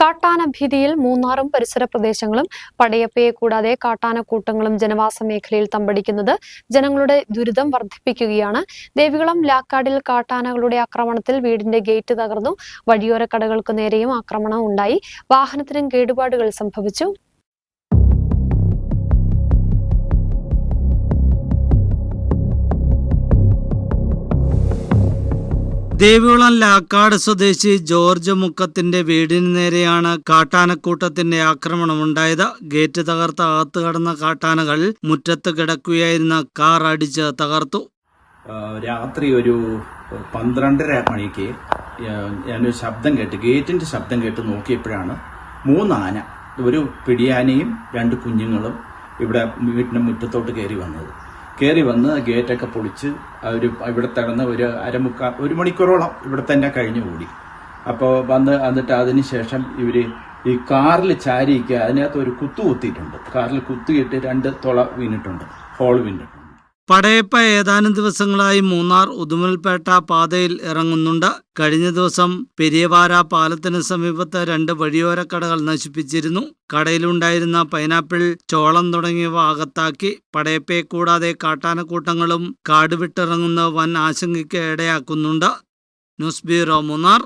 കാട്ടാന ഭീതിയിൽ മൂന്നാറും പരിസര പ്രദേശങ്ങളും പടയപ്പയെ കൂടാതെ കാട്ടാനക്കൂട്ടങ്ങളും ജനവാസ മേഖലയിൽ തമ്പടിക്കുന്നത് ജനങ്ങളുടെ ദുരിതം വർദ്ധിപ്പിക്കുകയാണ്. ദേവികുളം ലാക്കാടിൽ കാട്ടാനകളുടെ ആക്രമണത്തിൽ വീടിന്റെ ഗേറ്റ് തകർന്നു. വഴിയോര കടകൾക്ക് നേരെയും ആക്രമണം ഉണ്ടായി. വാഹനത്തിനും കേടുപാടുകൾ സംഭവിച്ചു. ദേവികുളം ലാക്കാട് സ്വദേശി ജോർജ് മുക്കത്തിന്റെ വീടിന് നേരെയാണ് കാട്ടാനക്കൂട്ടത്തിന്റെ ആക്രമണമുണ്ടായത് ഗേറ്റ് തകർത്ത് അകത്ത് കടന്ന കാട്ടാനകൾ മുറ്റത്ത് കിടക്കുകയായിരുന്ന കാർ അടിച്ച് തകർത്തു. രാത്രി ഒരു പന്ത്രണ്ടര മണിക്ക് ഞാനൊരു ശബ്ദം കേട്ട് ഗേറ്റിന്റെ ശബ്ദം കേട്ട് നോക്കിയപ്പോഴാണ് മൂന്നാന ഒരു പിടിയാനയും രണ്ട് കുഞ്ഞുങ്ങളും ഇവിടെ വീട്ടിന്റെ മുറ്റത്തോട്ട് കയറി വന്നത്. കയറി വന്ന് ഗേറ്റൊക്കെ പൊളിച്ച് അവർ ഇവിടെ തകർന്ന് ഒരു അരമുക്കാ ഒരു മണിക്കൂറോളം ഇവിടെ തന്നെ കഴിഞ്ഞു കൂടി. അപ്പോൾ വന്ന് എന്നിട്ട് അതിന് ശേഷം ഇവർ ഈ കാറിൽ ചാരിയിക്കുക അതിനകത്ത് ഒരു കുത്തു കുത്തിയിട്ടുണ്ട്. കാറിൽ കുത്തിയിട്ട് രണ്ട് തുള വീണിട്ടുണ്ട്. ഹോൾ വീണിട്ടുണ്ട്. പടയപ്പ ഏതാനും ദിവസങ്ങളായി മൂന്നാർ ഉദുമൽപേട്ട പാതയിൽ ഇറങ്ങുന്നുണ്ട്. കഴിഞ്ഞ ദിവസം പെരിയവാര പാലത്തിന് സമീപത്ത് രണ്ട് വഴിയോര കടകൾ നശിപ്പിച്ചിരുന്നു. കടയിലുണ്ടായിരുന്ന പൈനാപ്പിൾ ചോളം തുടങ്ങിയവ അകത്താക്കി പടയപ്പയെ കൂടാതെ കാട്ടാനക്കൂട്ടങ്ങളും കാട് വിട്ടിറങ്ങുന്ന വൻ ആശങ്കയ്ക്ക് ഇടയാക്കുന്നുണ്ട്. News bureau Munnar.